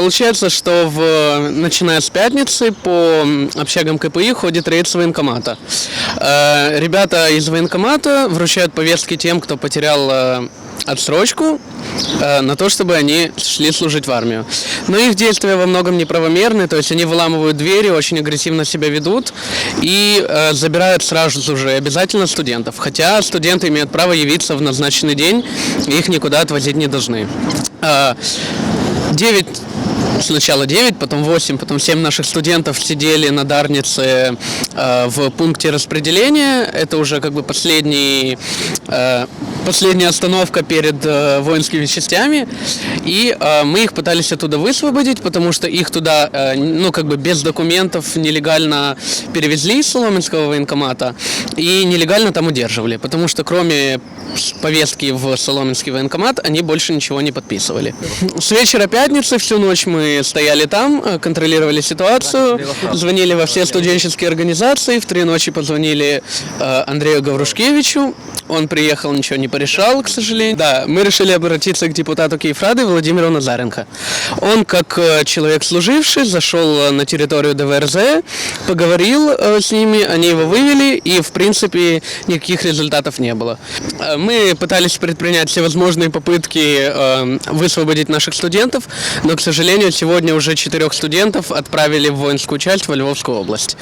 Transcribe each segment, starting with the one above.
Получается, что в, начиная с пятницы по общагам КПИ ходит рейд с военкомата. Э, Ребята из военкомата вручают повестки тем, кто потерял э, отсрочку э, на то, чтобы они шли служить в армию. Но их действия во многом неправомерны, то есть они выламывают двери, очень агрессивно себя ведут и э, забирают сразу же обязательно студентов. Хотя студенты имеют право явиться в назначенный день, их никуда отвозить не должны. Э, 9 Сначала 9, потом 8, потом 7 наших студентов сидели на Дарнице э, в пункте распределения. Это уже как бы последний, э, последняя остановка перед э, воинскими частями. И э, мы их пытались оттуда высвободить, потому что их туда, э, ну как бы без документов, нелегально перевезли из Соломенского военкомата и нелегально там удерживали. Потому что кроме повестки в Соломенский военкомат, они больше ничего не подписывали. С вечера пятницы всю ночь мы стояли там, э, контролировали ситуацию, звонили во все студенческие организации, в три ночи позвонили э, Андрею Гаврушкевичу, он приехал, ничего не порешал, к сожалению. Да, мы решили обратиться к депутату Киеврады Владимиру Назаренко. Он, как э, человек служивший, зашел э, на территорию ДВРЗ, поговорил э, с ними, они его вывели, и, в принципе, никаких результатов не было. Мы пытались предпринять все возможные попытки высвободить наших студентов, но, к сожалению, сегодня уже четырех студентов отправили в воинскую часть во Львовскую область.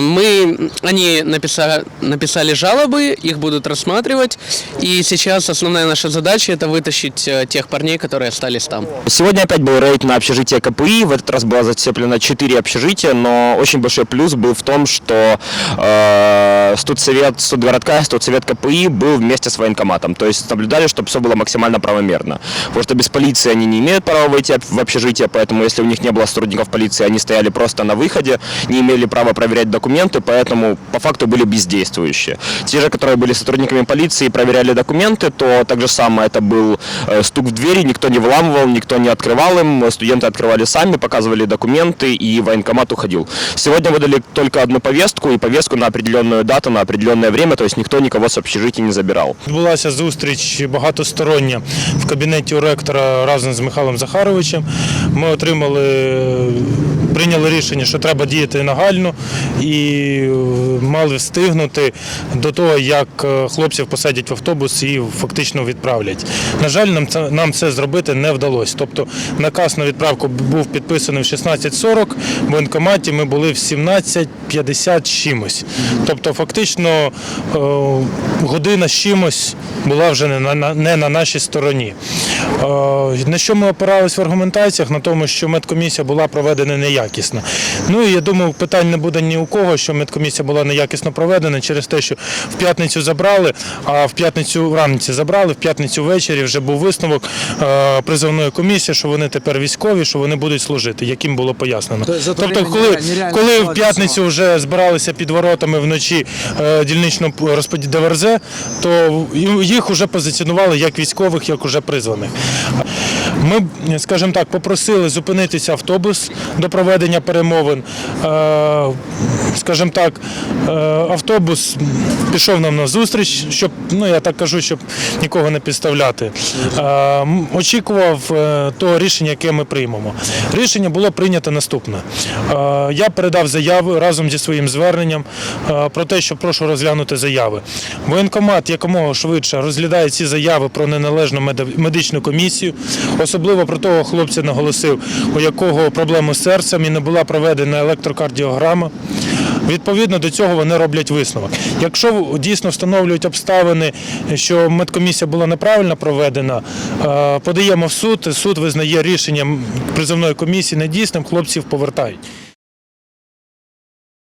Мы, они написали, написали жалобы, их будут рассматривать, и сейчас основная наша задача это вытащить э, тех парней, которые остались там. Сегодня опять был рейд на общежитие КПИ. В этот раз было зацеплено 4 общежития, но очень большой плюс был в том, что э, студсовет студгородка студсовет КПИ был вместе с военкоматом. То есть наблюдали, чтобы все было максимально правомерно. Потому что без полиции они не имеют права войти в общежитие, поэтому если у них не было сотрудников полиции, они стояли просто на выходе, не имели права проверять документы, поэтому по факту были бездействующие. Те же, которые были сотрудниками полиции и проверяли документы, то так же самое это был э, стук в двери, никто не вламывал, никто не открывал им, студенты открывали сами, показывали документы и военкомат уходил. Сегодня выдали только одну повестку и повестку на определенную дату, на определенное время, то есть никто никого с общежития не забирал. Відбулася зустріч багатостороння в кабінеті у ректора разом з Михайлом Захаровичем. Ми отримали, прийняли рішення, що треба діяти нагально і е, мали встигнути до того, як е, хлопців посадять в автобус і фактично відправлять. На жаль, нам це нам це зробити не вдалося. Тобто наказ на відправку був підписаний в 16.40, в воєнкоматі ми були в 17.50 з чимось. Тобто, фактично е, година з чимось була вже не на, не на нашій стороні. На що ми опирались в аргументаціях? На тому, що медкомісія була проведена неякісно. Ну і я думаю, питань не буде ні у кого, що медкомісія була неякісно проведена через те, що в п'ятницю забрали, а в п'ятницю вранці забрали, в п'ятницю ввечері вже був висновок е, призовної комісії, що вони тепер військові, що вони будуть служити, яким було пояснено. То есть за то Тобто, коли, коли в п'ятницю вже збиралися під воротами вночі е, дільничного розподіл ДВРЗ, то їх вже позиціонували як військових, як уже призваних. Ми, скажімо так, попросили зупинитися автобус до проведення перемовин. Е, Скажімо так, е, автобус пішов нам на зустріч, щоб, ну я так кажу, щоб нікого не підставляти. Е, Очікував того рішення, яке ми приймемо. Рішення було прийнято наступне. Я передав заяву разом зі своїм зверненням про те, що прошу розглянути заяви. Воєнкомат якомога швидше розглядає ці заяви про неналежну медичну комісію, особливо про того хлопця наголосив, у якого проблеми з серцем і не була проведена електрокардіограма. Відповідно до цього вони роблять висновок. Якщо дійсно встановлюють обставини, що медкомісія була неправильно проведена, е, подаємо в суд, суд визнає рішення призовної комісії недійсним, хлопців повертають.